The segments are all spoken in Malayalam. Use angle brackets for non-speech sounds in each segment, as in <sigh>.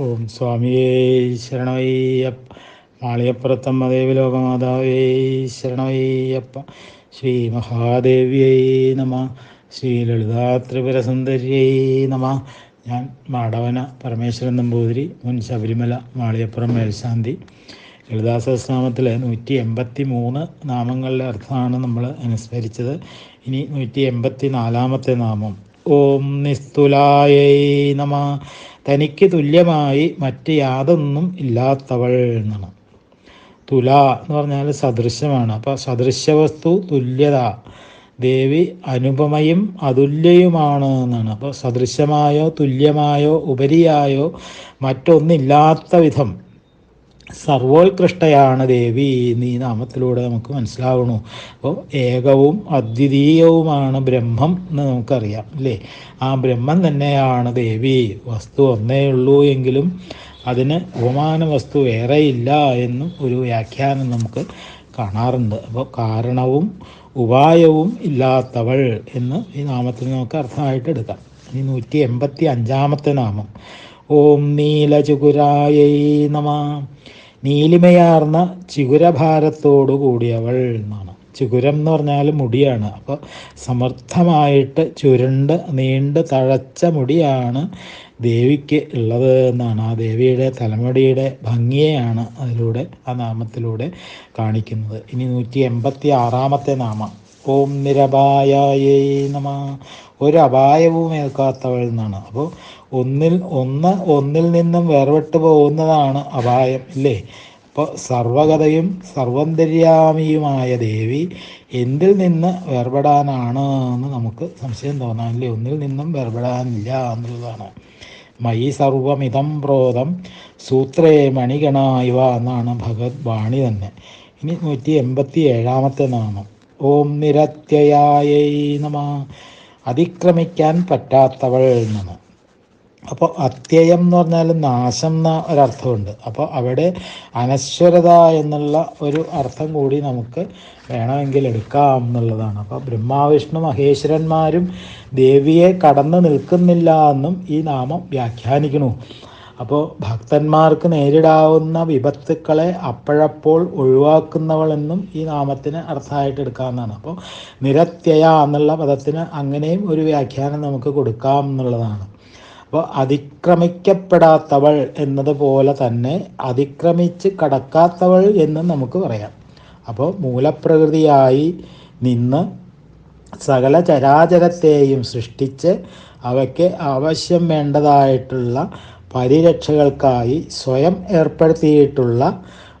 ഓം സ്വാമിയേ ശരണയ്യപ്പ മാളിയപ്പുറത്തമ്മ ദേവലോകമാതാവേ ശരണയ്യപ്പ ശ്രീ മഹാദേവ്യൈ നമ. ശ്രീ ലളിതാ ത്രിപുരസുന്ദര്യൈ നമ. ഞാൻ മാടവന പരമേശ്വരൻ നമ്പൂതിരി മുൻ ശബരിമല മാളിയപ്പുറം മേൽശാന്തി. ലളിതാസഹസ്രാമത്തിലെ നൂറ്റി എൺപത്തി മൂന്ന് നാമങ്ങളുടെ അർത്ഥമാണ് നമ്മൾ അനുസ്മരിച്ചത്. ഇനി നൂറ്റി എൺപത്തി നാലാമത്തെ നാമം. ഓം നിസ്തുലായൈ നമ. തനിക്ക് തുല്യമായി മറ്റ് യാതൊന്നും ഇല്ലാത്തവൾ എന്നാണ്. തുല എന്ന് പറഞ്ഞാൽ സദൃശ്യമാണ്. അപ്പോൾ സദൃശ്യവസ്തു തുല്യത. ദേവി അനുപമയും അതുല്യയുമാണ് എന്നാണ്. അപ്പോൾ സദൃശ്യമായോ തുല്യമായോ ഉപരിയായോ മറ്റൊന്നില്ലാത്ത വിധം സർവോത്കൃഷ്ടയാണ് ദേവി. എന്നീ നാമത്തിലൂടെ നമുക്ക് മനസ്സിലാവണു അപ്പോൾ ഏകവും അദ്വിതീയവുമാണ് ബ്രഹ്മം എന്ന് നമുക്കറിയാം അല്ലേ? ആ ബ്രഹ്മം തന്നെയാണ് ദേവി. വസ്തു ഒന്നേ ഉള്ളൂ എങ്കിലും അതിന് ഉപമാന വസ്തു വേറെയില്ല എന്നും ഒരു വ്യാഖ്യാനം നമുക്ക് കാണാറുണ്ട്. അപ്പോൾ കാരണവും ഉപായവും ഇല്ലാത്തവൾ എന്ന് ഈ നാമത്തിൽ നമുക്ക് അർത്ഥമായിട്ട് എടുക്കാം. ഈ നൂറ്റി എൺപത്തി അഞ്ചാമത്തെ നാമം. ഓം നീലചുകുരായൈ നമ. നീലിമയാർന്ന ചിഗുരഭാരത്തോടു കൂടിയവൾ എന്നാണ്. ചിഗുരം എന്ന് പറഞ്ഞാൽ മുടിയാണ്. അപ്പോൾ സമർത്ഥമായിട്ട് ചുരുണ്ട് നീണ്ട് തഴച്ച മുടിയാണ് ദേവിക്ക് ഉള്ളത് എന്നാണ്. ആ ദേവിയുടെ തലമുടിയുടെ ഭംഗിയെയാണ് അതിലൂടെ ആ നാമത്തിലൂടെ കാണിക്കുന്നത്. ഇനി നൂറ്റി എൺപത്തി ആറാമത്തെ നാമം. ഓം നിരപായേ നമ. ഒരു അപായവും ഏൽക്കാത്തവൾ എന്നാണ്. അപ്പോൾ ഒന്നിൽ ഒന്ന് ഒന്നിൽ നിന്നും വേർപെട്ട് പോകുന്നതാണ് അപായം ഇല്ലേ? അപ്പോൾ സർവകഥയും സർവന്തര്യാമിയുമായ ദേവി എന്തിൽ നിന്ന് വേർപെടാനാണ് എന്ന് നമുക്ക് സംശയം തോന്നാനില്ലേ ഒന്നിൽ നിന്നും വേർപെടാനില്ല എന്നുള്ളതാണ്. മയി സർവമിതം പ്രോതം സൂത്രേ മണിഗണ ഇവ എന്നാണ് ഭഗവത് വാണി തന്നെ. ഇനി നൂറ്റി എൺപത്തി ഏഴാമത്തെ നാമം. ഓം നിരത്യയായൈ നമ. അതിക്രമിക്കാൻ പറ്റാത്തവൾ എന്നാണ് അപ്പോൾ അത്യയം എന്ന് പറഞ്ഞാൽ നാശം എന്ന ഒരർത്ഥമുണ്ട്. അപ്പോൾ അവിടെ അനശ്വരത എന്നുള്ള ഒരു അർത്ഥം കൂടി നമുക്ക് വേണമെങ്കിൽ എടുക്കാം എന്നുള്ളതാണ്. അപ്പോൾ ബ്രഹ്മാവിഷ്ണു മഹേശ്വരന്മാരും ദേവിയെ കടന്നു നിൽക്കുന്നില്ല എന്നും ഈ നാമം വ്യാഖ്യാനിക്കണു അപ്പോൾ ഭക്തന്മാർക്ക് നേരിടാവുന്ന വിപത്തുക്കളെ അപ്പോഴപ്പോൾ ഒഴിവാക്കുന്നവളെന്നും ഈ നാമത്തിന് അർത്ഥമായിട്ട് എടുക്കാവുന്നതാണ്. അപ്പോൾ നിരത്യയ എന്നുള്ള പദത്തിന് അങ്ങനെയും ഒരു വ്യാഖ്യാനം നമുക്ക് കൊടുക്കാം എന്നുള്ളതാണ്. അപ്പോൾ അതിക്രമിക്കപ്പെടാത്തവൾ എന്നതുപോലെ തന്നെ അതിക്രമിച്ച് കടക്കാത്തവൾ എന്ന് നമുക്ക് പറയാം. അപ്പോൾ മൂലപ്രകൃതിയായി നിന്ന് സകല ചരാചരത്തെയും സൃഷ്ടിച്ച് അവയ്ക്ക് ആവശ്യം വേണ്ടതായിട്ടുള്ള പരിരക്ഷകൾക്കായി സ്വയം ഏർപ്പെടുത്തിയിട്ടുള്ള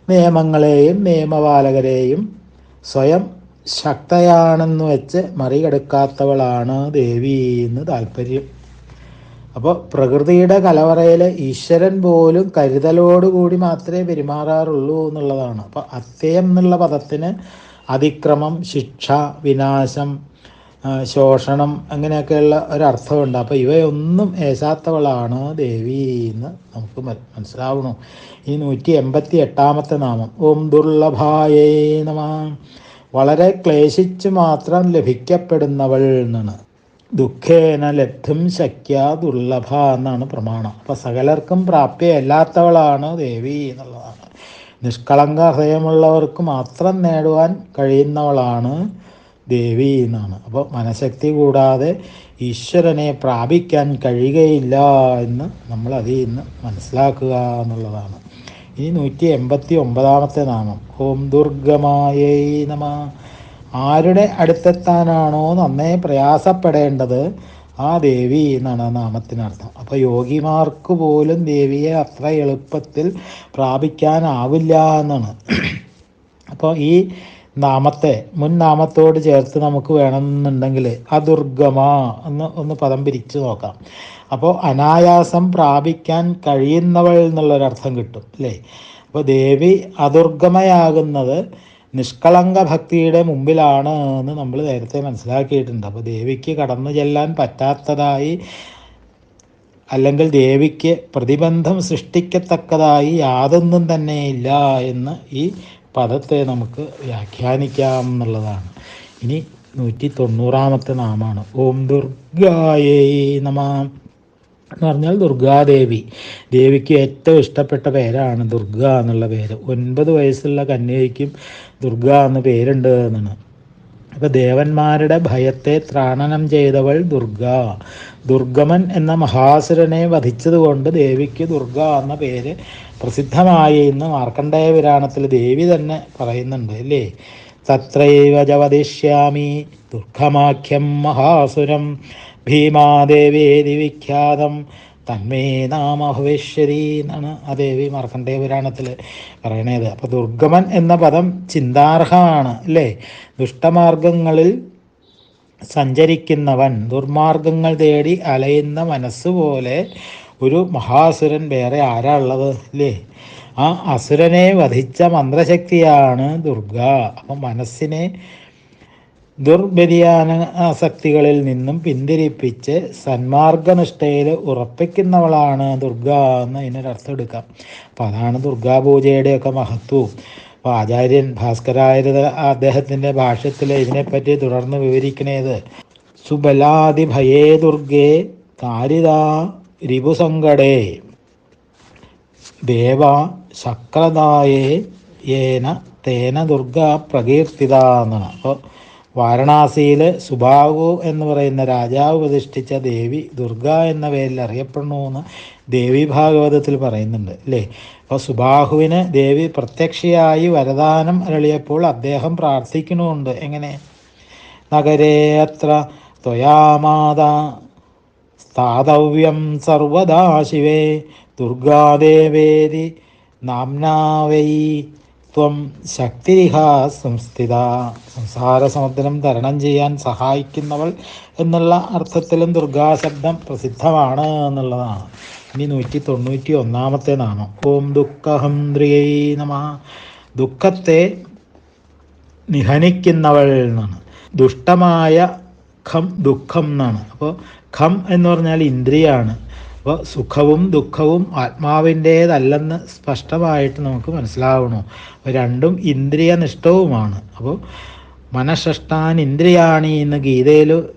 നിയമങ്ങളെയും നിയമപാലകരെയും സ്വയം ശക്തയാണെന്ന് വെച്ച് മറികടക്കാത്തവളാണ് ദേവി എന്ന് താല്പര്യം അപ്പോൾ പ്രകൃതിയുടെ കലവറയിൽ ഈശ്വരൻ പോലും കരുതലോടുകൂടി മാത്രമേ പെരുമാറാറുള്ളൂ എന്നുള്ളതാണ്. അപ്പോൾ അത്യം എന്നുള്ള പദത്തിന് അതിക്രമം ശിക്ഷ വിനാശം ശോഷണം അങ്ങനെയൊക്കെയുള്ള ഒരർത്ഥമുണ്ട്. അപ്പോൾ ഇവയൊന്നും ഏശാത്തവളാണ് ദേവി എന്ന് നമുക്ക് മനസ്സിലാവണം ഈ നൂറ്റി എൺപത്തി എട്ടാമത്തെ നാമം. ഓം ദുർലഭായേ നമ. വളരെ ക്ലേശിച്ച് മാത്രം ലഭിക്കപ്പെടുന്നവൾ എന്നാണ്. ദുഃഖേന ലബ്ധം ശക്യ ദുർലഭ എന്നാണ് പ്രമാണം. അപ്പോൾ സകലർക്കും പ്രാപ്യമല്ലാത്തവളാണ് ദേവി എന്നുള്ളതാണ്. നിഷ്കളങ്ക ഹൃദയമുള്ളവർക്ക് മാത്രം നേടുവാൻ കഴിയുന്നവളാണ് ദേവി എന്നാണ്. അപ്പോൾ മനഃശക്തി കൂടാതെ ഈശ്വരനെ പ്രാപിക്കാൻ കഴിയുകയില്ല എന്ന് നമ്മൾ അതിൽ നിന്ന് മനസ്സിലാക്കുക എന്നുള്ളതാണ്. ഇനി നൂറ്റി എൺപത്തി ഒമ്പതാമത്തെ നാമം. ഓം ദുർഗമായേ നമ. ആരുടെ അടുത്തെത്താനാണോ നന്നേ പ്രയാസപ്പെടേണ്ടത് ആ ദേവി എന്നാണ് നാമത്തിനർത്ഥം. അപ്പോൾ യോഗിമാർക്ക് പോലും ദേവിയെ അത്ര എളുപ്പത്തിൽ പ്രാപിക്കാനാവില്ല എന്നാണ്. അപ്പോൾ ഈ നാമത്തെ മുൻ നാമത്തോട് ചേർത്ത് നമുക്ക് വേണമെന്നുണ്ടെങ്കിൽ അദുർഗമ എന്ന് ഒന്ന് പദം പിരിച്ചു നോക്കാം. അപ്പോൾ അനായാസം പ്രാപിക്കാൻ കഴിയുന്നവൾ എന്നുള്ളൊരർത്ഥം കിട്ടും അല്ലേ? അപ്പോൾ ദേവി അദുർഗമയാകുന്നത് നിഷ്കളങ്ക ഭക്തിയുടെ മുമ്പിലാണ് എന്ന് നമ്മൾ നേരത്തെ മനസ്സിലാക്കിയിട്ടുണ്ട്. അപ്പോൾ ദേവിക്ക് കടന്നു ചെല്ലാൻ പറ്റാത്തതായി അല്ലെങ്കിൽ ദേവിക്ക് പ്രതിബന്ധം സൃഷ്ടിക്കത്തക്കതായി യാതൊന്നും തന്നെ ഇല്ല എന്ന് ഈ പദത്തെ നമുക്ക് വ്യാഖ്യാനിക്കാം എന്നുള്ളതാണ്. ഇനി നൂറ്റി തൊണ്ണൂറാമത്തെ നാമാണ്. ഓം ദുർഗായേ നമ എന്ന് പറഞ്ഞാൽ ദുർഗാദേവി. ദേവിക്ക് ഏറ്റവും ഇഷ്ടപ്പെട്ട പേരാണ് ദുർഗ എന്നുള്ള പേര്. ഒൻപത് വയസ്സുള്ള കന്യകയ്ക്കും ദുർഗ എന്ന പേരുണ്ട് എന്നാണ്. അപ്പോൾ ദേവന്മാരുടെ ഭയത്തെ ത്രാണനം ചെയ്തവൾ ദുർഗ. ദുർഗമൻ എന്ന മഹാസുരനെ വധിച്ചതുകൊണ്ട് ദേവിക്ക് ദുർഗ എന്ന പേര് പ്രസിദ്ധമായ ഇന്ന് മാർക്കണ്ഡേയ പുരാണത്തിൽ ദേവി തന്നെ പറയുന്നുണ്ട് അല്ലേ? തത്രൈവ ജവതിഷ്യാമി ദുർഗമാഖ്യം മഹാസുരം ഭീമാദേവേതി വിഖ്യാതം തന്മേ നാമ ഭവേശ്വരി എന്നാണ് ആ ദേവി മാർക്കണ്ഡേയ പുരാണത്തിൽ പറയണത്. അപ്പോൾ ദുർഗമൻ എന്ന പദം ചിന്താർഹമാണ് അല്ലേ? ദുഷ്ടമാർഗങ്ങളിൽ സഞ്ചരിക്കുന്നവൻ ദുർമാർഗങ്ങൾ തേടി അലയുന്ന മനസ്സ് പോലെ ഒരു മഹാസുരൻ വേറെ ആരാ ഉള്ളത് അല്ലേ? ആ അസുരനെ വധിച്ച മന്ത്രശക്തിയാണ് ദുർഗ. അപ്പം മനസ്സിനെ ദുർവ്യതിയാന ആസക്തികളിൽ നിന്നും പിന്തിരിപ്പിച്ച് സന്മാർഗനിഷ്ഠയിൽ ഉറപ്പിക്കുന്നവളാണ് ദുർഗ എന്ന് ഇതിനൊരർത്ഥം എടുക്കാം. അപ്പം അതാണ് ദുർഗാപൂജയുടെയൊക്കെ മഹത്വവും അപ്പോൾ ആചാര്യൻ ഭാസ്കരായർ അദ്ദേഹത്തിന്റെ ഭാഷ്യത്തിൽ ഇതിനെപ്പറ്റി തുടർന്ന് വിവരിക്കണേത് സുബലാദിഭയേ ദുർഗേ കാരിത രിപുസങ്കടേ ദേവ ശക്രദായേ ഏന തേന ദുർഗ പ്രകീർത്തിത എന്നാണ്. അപ്പോൾ വാരണാസിയിൽ സുബാഹു എന്ന് പറയുന്ന രാജാവ് പ്രതിഷ്ഠിച്ച ദേവി ദുർഗ എന്ന പേരിൽ അറിയപ്പെടുന്നു എന്ന് ദേവി ഭാഗവതത്തിൽ പറയുന്നുണ്ട് അല്ലേ? അപ്പോൾ സുബാഹുവിന് ദേവി പ്രത്യക്ഷയായി വരദാനം അരളിയപ്പോൾ അദ്ദേഹം പ്രാർത്ഥിക്കണമുണ്ട് എങ്ങനെ? നഗരേ അത്ര ത്വയാമാത സ്ഥാതവ്യം സർവദാ ശിവേ ദുർഗാദേവേതി നാംനാവൈ ത്വം ശക്തിരിഹ സംസ്ഥിത. സംസാര സമുദ്രം തരണം ചെയ്യാൻ സഹായിക്കുന്നവൾ എന്നുള്ള അർത്ഥത്തിലും ദുർഗാശബ്ദം പ്രസിദ്ധമാണ് എന്നുള്ളതാണ്. ഇനി നൂറ്റി തൊണ്ണൂറ്റി ഒന്നാമത്തെ നാമം. ഓം ദുഃഖഹംദ്രിയൈ നമ. ദുഃഖത്തെ നിഹനിക്കുന്നവൾ എന്നാണ്. ദുഷ്ടമായ ഖം ദുഃഖം എന്നാണ്. അപ്പോൾ ഖം എന്ന് പറഞ്ഞാൽ ഇന്ദ്രിയാണ്. അപ്പോൾ സുഖവും ദുഃഖവും ആത്മാവിന്റേതല്ലെന്ന് സ്പഷ്ടമായിട്ട് നമുക്ക് മനസ്സിലാവണു അപ്പോൾ രണ്ടും ഇന്ദ്രിയനിഷ്ഠവുമാണ്. അപ്പോൾ മനഃഷ്ടാൻ ഇന്ദ്രിയാണി എന്ന് ഗീതയിൽ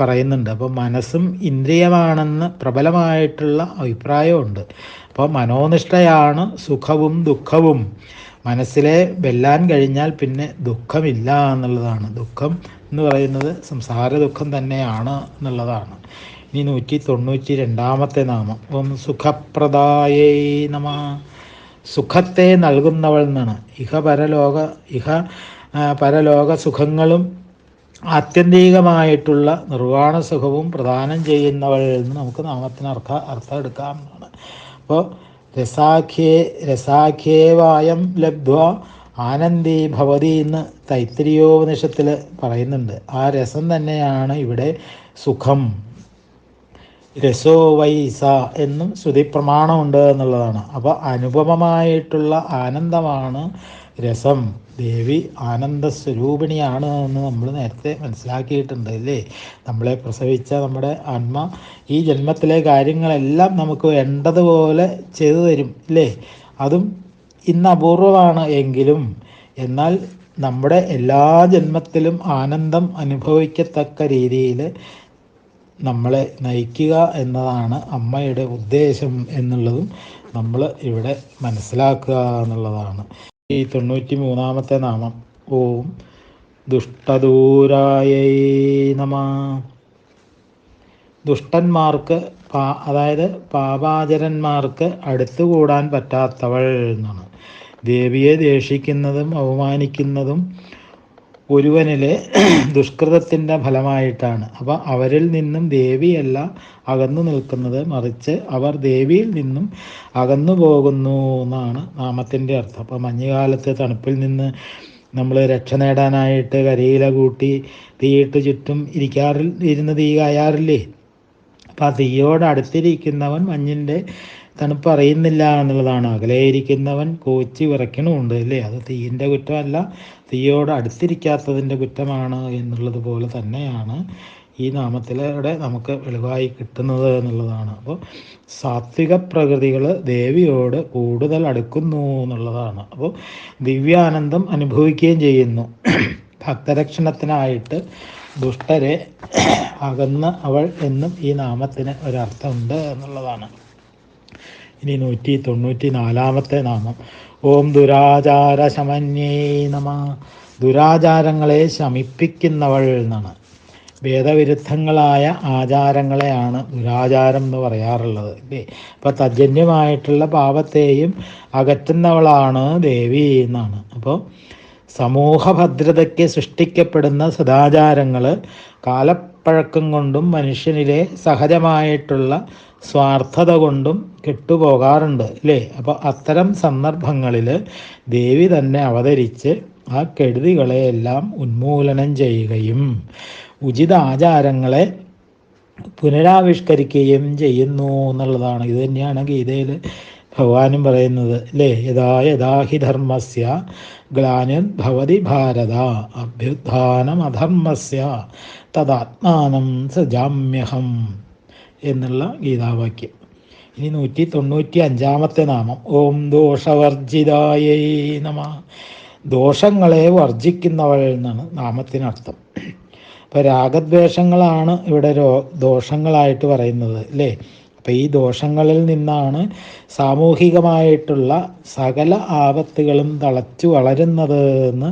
പറയുന്നുണ്ട്. അപ്പോൾ മനസ്സും ഇന്ദ്രിയമാണെന്ന് പ്രബലമായിട്ടുള്ള അഭിപ്രായമുണ്ട്. അപ്പോൾ മനോനിഷ്ഠയാണ് സുഖവും ദുഃഖവും. മനസ്സിലെ വെല്ലാൻ കഴിഞ്ഞാൽ പിന്നെ ദുഃഖമില്ല എന്നുള്ളതാണ്. ദുഃഖം എന്ന് പറയുന്നത് സംസാര ദുഃഖം തന്നെയാണ് എന്നുള്ളതാണ്. ഇനി നൂറ്റി തൊണ്ണൂറ്റി രണ്ടാമത്തെ നാമം. ഓം സുഖപ്രദായേ നമ. സുഖത്തെ നൽകുന്നവൾ എന്നാണ്. ഇഹ പരലോക ഇഹ പരലോക സുഖങ്ങളും ആത്യന്തികമായിട്ടുള്ള നിർവാണ സുഖവും പ്രദാനം ചെയ്യുന്നവൾ എന്ന് നമുക്ക് നാമത്തിന് അർത്ഥ അർത്ഥം എടുക്കാം അപ്പോൾ രസാഖ്യേ രസാഖ്യേവായം ലബ്ധ്വ ആനന്ദി ഭവതി എന്ന് തൈത്തിരിയോപനിഷത്തിൽ പറയുന്നുണ്ട്. ആ രസം തന്നെയാണ് ഇവിടെ സുഖം. രസോ വൈസ എന്നും ശ്രുതി പ്രമാണമുണ്ട് എന്നുള്ളതാണ്. അപ്പോൾ അനുപമമായിട്ടുള്ള ആനന്ദമാണ് രസം. ദേവി ആനന്ദ സ്വരൂപിണിയാണ് എന്ന് നമ്മൾ നേരത്തെ മനസ്സിലാക്കിയിട്ടുണ്ട് അല്ലേ? നമ്മളെ പ്രസവിച്ച നമ്മുടെ ആത്മ ഈ ജന്മത്തിലെ കാര്യങ്ങളെല്ലാം നമുക്ക് വേണ്ടതുപോലെ ചെയ്തു തരും അല്ലേ? അതും ഇന്ന് അപൂർവമാണ് എങ്കിലും. എന്നാൽ നമ്മുടെ എല്ലാ ജന്മത്തിലും ആനന്ദം അനുഭവിക്കത്തക്ക രീതിയിൽ നമ്മളെ നയിക്കുക എന്നതാണ് അമ്മയുടെ ഉദ്ദേശം എന്നുള്ളതും നമ്മൾ ഇവിടെ മനസ്സിലാക്കുക എന്നുള്ളതാണ്. ഈ തൊണ്ണൂറ്റി മൂന്നാമത്തെ നാമം ഓം ദുഷ്ടദൂരായ നമ. ദുഷ്ടന്മാർക്ക് പാ അതായത് പാപാചരന്മാർക്ക് അടുത്തുകൂടാൻ പറ്റാത്തവൾ എന്നാണ്. ദേവിയെ ദേഷിക്കുന്നതും അവമാനിക്കുന്നതും ഒരുവനിലെ <clears throat> ദുഷ്കൃതത്തിന്റെ ഫലമായിട്ടാണ്. അപ്പോൾ അവരിൽ നിന്നും ദേവിയല്ല അകന്നു നിൽക്കുന്നത്. മറിച്ച് അവർ ദേവിയിൽ നിന്നും അകന്നു പോകുന്നു എന്നാണ് നാമത്തിന്റെ അർത്ഥം. അപ്പോൾ മഞ്ഞുകാലത്ത് തണുപ്പിൽ നിന്ന് നമ്മൾ രക്ഷ നേടാനായിട്ട് കരിയില കൂട്ടി തീയിട്ട് ചുറ്റും ഇരിക്കാറിൽ ഇരുന്ന് തീ കായാറില്ലേ? അപ്പം ആ തീയോട് അടുത്തിരിക്കുന്നവൻ മഞ്ഞിന്റെ തണുപ്പ് അറിയുന്നില്ല എന്നുള്ളതാണ്. അകലെയിരിക്കുന്നവൻ കോച്ചി വിറയ്ക്കണമുണ്ട് അല്ലേ? അത് തീയിന്റെ കുറ്റമല്ല. തീയോട് അടുത്തിരിക്കാത്തതിന്റെ കുറ്റമാണ് എന്നുള്ളത് പോലെ തന്നെയാണ് ഈ നാമത്തിലൂടെ നമുക്ക് വെളിവായി കിട്ടുന്നത് എന്നുള്ളതാണ്. അപ്പോൾ സാത്വിക പ്രകൃതികൾ ദേവിയോട് കൂടുതൽ അടുക്കുന്നു എന്നുള്ളതാണ്. അപ്പോൾ ദിവ്യാനന്ദം അനുഭവിക്കുകയും ചെയ്യുന്നു. ഭക്തരക്ഷണത്തിനായിട്ട് ദുഷ്ടരെ അകന്ന് അവൾ എന്നും ഈ നാമത്തിന് ഒരർത്ഥമുണ്ട് എന്നുള്ളതാണ്. ഇനി നൂറ്റി തൊണ്ണൂറ്റി നാലാമത്തെ നാമം. ഓം ദുരാചാര ശമന്യേ നമ. ദുരാചാരങ്ങളെ ശമിപ്പിക്കുന്നവൾ എന്നാണ്. വേദവിരുദ്ധങ്ങളായ ആചാരങ്ങളെയാണ് ദുരാചാരം എന്ന് പറയാറുള്ളത്. അല്ലേ? അപ്പോൾ തജന്യമായിട്ടുള്ള പാപത്തെയും അകറ്റുന്നവളാണ് ദേവി എന്നാണ്. അപ്പോൾ സമൂഹ ഭദ്രതയ്ക്ക് സൃഷ്ടിക്കപ്പെടുന്ന സദാചാരങ്ങൾ കാലപ്പഴക്കം കൊണ്ടും മനുഷ്യനിലെ സഹജമായിട്ടുള്ള സ്വാർത്ഥത കൊണ്ടും കെട്ടുപോകാറുണ്ട് അല്ലേ? അപ്പോൾ അത്തരം സന്ദർഭങ്ങളിൽ ദേവി തന്നെ അവതരിച്ച് ആ കെടുതികളെയെല്ലാം ഉന്മൂലനം ചെയ്യുകയും ഉചിത ആചാരങ്ങളെ പുനരാവിഷ്കരിക്കുകയും ചെയ്യുന്നു എന്നുള്ളതാണ്. ഇത് തന്നെയാണ് ഗീതയിൽ ഭഗവാനും പറയുന്നത് അല്ലേ? യഥാ യഥാഹി ധർമ്മസ്യ ഗ്ലാനിർ ഭവതി ഭാരത അഭ്യുത്ഥാനമധർമ്മസ്യ തദാത്മാനം സജാമ്യഹം എന്നുള്ള ഗീതാവാക്യം. ഇനി നൂറ്റി തൊണ്ണൂറ്റി അഞ്ചാമത്തെ നാമം. ഓം ദോഷവർജിതായൈ നമ. ദോഷങ്ങളെ വർജിക്കുന്നവൾ എന്നാണ് നാമത്തിനർത്ഥം. അപ്പോൾ രാഗദ്വേഷങ്ങളാണ് ഇവിടെ ദോഷങ്ങളായിട്ട് പറയുന്നത് അല്ലേ? അപ്പം ഈ ദോഷങ്ങളിൽ നിന്നാണ് സാമൂഹികമായിട്ടുള്ള സകല ആപത്തുകളും തളച്ചു വളരുന്നത് എന്ന്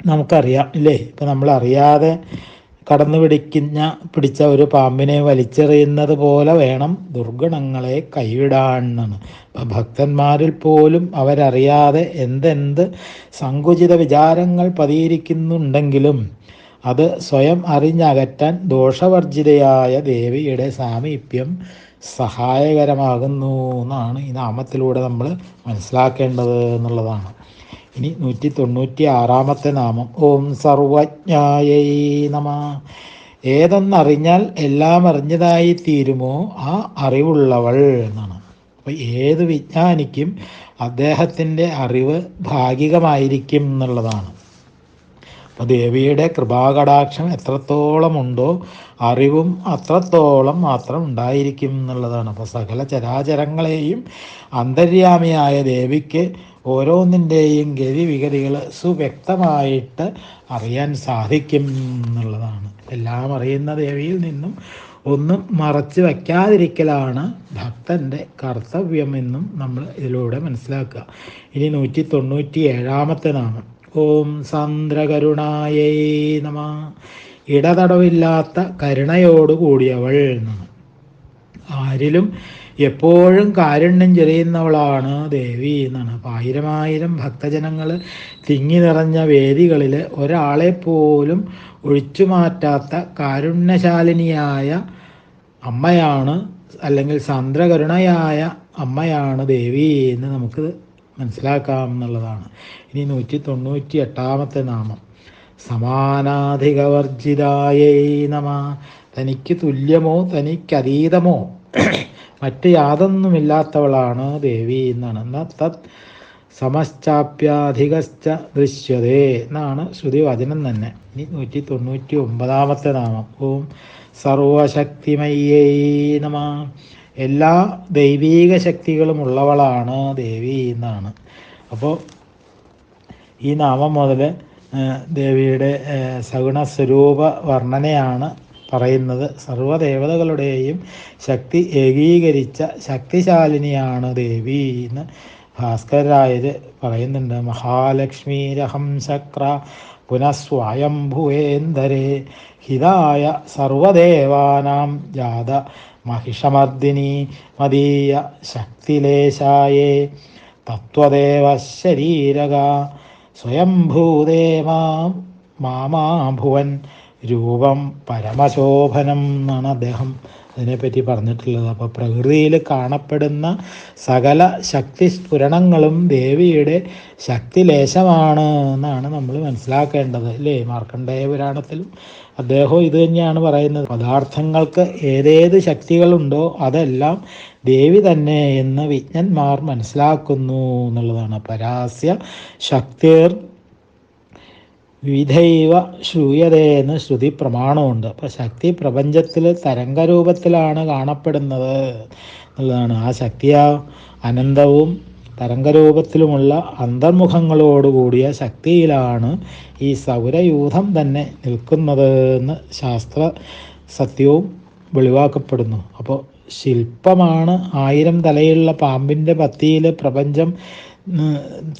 നമുക്കറിയാം ഇല്ലേ? ഇപ്പം നമ്മൾ അറിയാതെ കടന്നു പിടിക്കുന്ന പിടിച്ച ഒരു പാമ്പിനെ വലിച്ചെറിയുന്നത് പോലെ വേണം ദുർഗുണങ്ങളെ കൈവിടാൻ എന്നാണ് അപ്പം ഭക്തന്മാരിൽ പോലും അവരറിയാതെ എന്തെന്ത് സങ്കുചിത വിചാരങ്ങൾ പതിയിരിക്കുന്നുണ്ടെങ്കിലും അത് സ്വയം അറിഞ്ഞകറ്റാൻ ദോഷവർജിതയായ ദേവിയുടെ സാമീപ്യം സഹായകരമാകുന്നു എന്നാണ് ഈ നാമത്തിലൂടെ നമ്മൾ മനസ്സിലാക്കേണ്ടത് എന്നുള്ളതാണ്. ഇനി നൂറ്റി തൊണ്ണൂറ്റി ആറാമത്തെ നാമം. ഓം സർവജ്ഞായൈ നമ. ഏതെന്നറിഞ്ഞാൽ എല്ലാം അറിഞ്ഞതായി തീരുമോ? ആ അറിവുള്ളവൾ എന്നാണ്. അപ്പോൾ ഏത് വിജ്ഞാനിക്കും അദ്ദേഹത്തിന്റെ അറിവ് ഭാഗികമായിരിക്കും എന്നുള്ളതാണ്. അപ്പോൾ ദേവിയുടെ കൃപാകടാക്ഷം എത്രത്തോളം ഉണ്ടോ അറിവും അത്രത്തോളം മാത്രം ഉണ്ടായിരിക്കും എന്നുള്ളതാണ്. അപ്പോൾ സകല ചരാചരങ്ങളെയും അന്തര്യാമിയായ ദേവിക്ക് ഓരോന്നിന്റെയും ഗതിവിഗതികൾ സുവ്യക്തമായിട്ട് അറിയാൻ സാധിക്കും എന്നുള്ളതാണ്. എല്ലാം അറിയുന്ന ദേവിയിൽ നിന്നും ഒന്നും മറച്ചു വയ്ക്കാതിരിക്കലാണ് ഭക്തന്റെ കർത്തവ്യമെന്നും നമ്മൾ ഇതിലൂടെ മനസ്സിലാക്കുക. ഇനി നൂറ്റി തൊണ്ണൂറ്റി ഏഴാമത്തെ നാമം. ഓം സാന്ദ്രകരുണായേ നമ. ഇടതടവില്ലാത്ത കരുണയോടുകൂടിയവൾ ആരിലും എപ്പോഴും കാരുണ്യം ചെറിയുന്നവളാണ് ദേവി എന്നാണ് അപ്പം ആയിരം ആയിരം ഭക്തജനങ്ങൾ തിങ്ങി നിറഞ്ഞ വേദികളിൽ ഒരാളെ പോലും ഒഴിച്ചു മാറ്റാത്ത കാരുണ്യശാലിനിയായ അമ്മയാണ് അല്ലെങ്കിൽ സാന്ദ്രകരുണയായ അമ്മയാണ് ദേവി എന്ന് നമുക്ക് മനസ്സിലാക്കാം എന്നുള്ളതാണ്. ഇനി നൂറ്റി തൊണ്ണൂറ്റി എട്ടാമത്തെ നാമം. സമാനാധികവർജിതായൈ നമ. തനിക്ക് തുല്യമോ തനിക്കതീതമോ. മറ്റ് യാതൊന്നുമില്ലാത്തവളാണ് ദേവി എന്നാണ്. എന്നാൽ തത് സമശ്ചാപ്യാധികശ്ച ദൃശ്യതേ എന്നാണ് ശ്രുതി വചനം തന്നെ. ഇനി നൂറ്റി തൊണ്ണൂറ്റി ഒമ്പതാമത്തെ നാമം. ഓം സർവശക്തിമയ്യേ നമ. എല്ലാ ദൈവീക ശക്തികളും ഉള്ളവളാണ് ദേവി എന്നാണ്. അപ്പോൾ ഈ നാമം മുതൽ ദേവിയുടെ സഗുണ സ്വരൂപ വർണനയാണ് പറയുന്നത്. സർവദേവതകളുടെയും ശക്തി ഏകീകരിച്ച ശക്തിശാലിനിയാണ് ദേവി എന്ന് ഭാസ്കരായർ പറയുന്നുണ്ട്. മഹാലക്ഷ്മീരഹം ശക്ര പുനഃസ്വയംഭുവേന്ദരേ ഹിതായ സർവദേവാനാം ജാത മഹിഷമർദിനി മദീയ ശക്തിലേശായേ തത്വദേവ ശരീരക സ്വയംഭൂദേവാ മാമാഭുവൻ രൂപം പരമശോഭനം എന്നാണ് അദ്ദേഹം അതിനെപ്പറ്റി പറഞ്ഞിട്ടുള്ളത്. അപ്പോൾ പ്രകൃതിയിൽ കാണപ്പെടുന്ന സകല ശക്തി സ്ഫുരണങ്ങളും ദേവിയുടെ ശക്തി ലേശമാണ് എന്നാണ് നമ്മൾ മനസ്സിലാക്കേണ്ടത്. അല്ലേ? മാർക്കണ്ഡേയ പുരാണത്തിലും അദ്ദേഹം ഇത് തന്നെയാണ് പറയുന്നത്. പദാർത്ഥങ്ങൾക്ക് ഏതേത് ശക്തികളുണ്ടോ അതെല്ലാം ദേവി തന്നെ എന്ന് വിജ്ഞന്മാർ മനസ്സിലാക്കുന്നു എന്നുള്ളതാണ്. പരാസ്യ ശക്തിർ വിധൈവ ശ്രൂയതയെന്ന് ശ്രുതി പ്രമാണമുണ്ട് അപ്പോൾ ശക്തി പ്രപഞ്ചത്തിൽ തരംഗരൂപത്തിലാണ് കാണപ്പെടുന്നത് എന്നുള്ളതാണ്. ആ ശക്തിയാ അനന്തവും തരംഗരൂപത്തിലുമുള്ള അന്തർമുഖങ്ങളോടുകൂടിയ ശക്തിയിലാണ് ഈ സൗരയൂഥം തന്നെ നിൽക്കുന്നത് എന്ന് ശാസ്ത്ര സത്യവും വെളിവാക്കപ്പെടുന്നു. അപ്പോൾ ശില്പമാണ് ആയിരം തലയുള്ള പാമ്പിന്റെ പത്തിയിൽ പ്രപഞ്ചം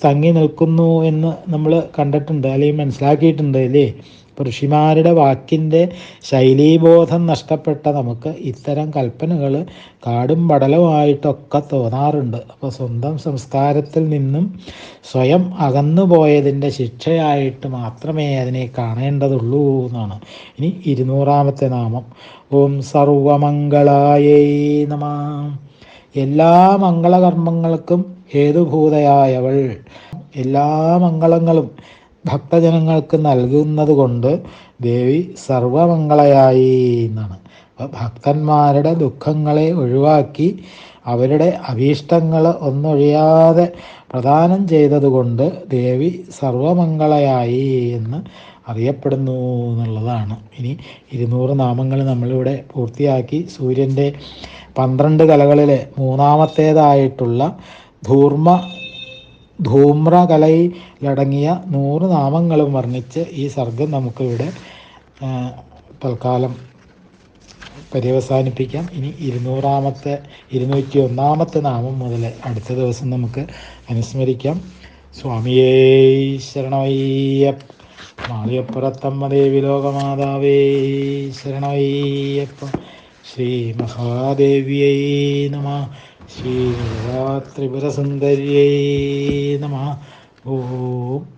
തങ്ങി നിൽക്കുന്നു എന്ന് നമ്മൾ കണ്ടിട്ടുണ്ട് അല്ലെങ്കിൽ മനസ്സിലാക്കിയിട്ടുണ്ട് അല്ലേ? ഋഷിമാരുടെ വാക്കിന്റെ ശൈലീബോധം നഷ്ടപ്പെട്ട നമുക്ക് ഇത്തരം കൽപ്പനകൾ കാടും പടലവുമായിട്ടൊക്കെ തോന്നാറുണ്ട്. അപ്പോൾ സ്വന്തം സംസ്കാരത്തിൽ നിന്നും സ്വയം അകന്നുപോയതിന്റെ ശിക്ഷയായിട്ട് മാത്രമേ അതിനെ കാണേണ്ടതുള്ളൂ എന്നാണ്. ഇനി ഇരുന്നൂറാമത്തെ നാമം. ഓം സർവമംഗളായേ നമ. എല്ലാ മംഗളകർമ്മങ്ങൾക്കും ഹേതുഭൂതയായവൾ. എല്ലാ മംഗളങ്ങളും ഭക്തജനങ്ങൾക്ക് നൽകുന്നത് കൊണ്ട് ദേവി സർവമംഗളയായി എന്നാണ്. അപ്പോൾ ഭക്തന്മാരുടെ ദുഃഖങ്ങളെ ഒഴിവാക്കി അവരുടെ അഭീഷ്ടങ്ങൾ ഒന്നൊഴിയാതെ പ്രദാനം ചെയ്തതുകൊണ്ട് ദേവി സർവമംഗളയായി എന്ന് അറിയപ്പെടുന്നു എന്നുള്ളതാണ്. ഇനി ഇരുന്നൂറ് നാമങ്ങൾ നമ്മളിവിടെ പൂർത്തിയാക്കി. സൂര്യന്റെ പന്ത്രണ്ട് കലകളിലെ മൂന്നാമത്തേതായിട്ടുള്ള ധൂർമ്മ ധൂമ്രകലയിലടങ്ങിയ നൂറ് നാമങ്ങളും വർണിച്ച് ഈ സർഗം നമുക്കിവിടെ തൽക്കാലം പര്യവസാനിപ്പിക്കാം. ഇനി ഇരുന്നൂറാമത്തെ ഇരുന്നൂറ്റി ഒന്നാമത്തെ നാമം മുതൽ അടുത്ത ദിവസം നമുക്ക് അനുസ്മരിക്കാം. സ്വാമിയേ ശരണയ്യ മാളിയപ്പുറത്തമ്മ ദേവി ലോകമാതാവേ ശരണയ്യപ്പ ശ്രീ മഹാദേവിയൈ നമ. ശ്രീ ത്രിപുരസുന്ദര്യൈ നമ. ഓം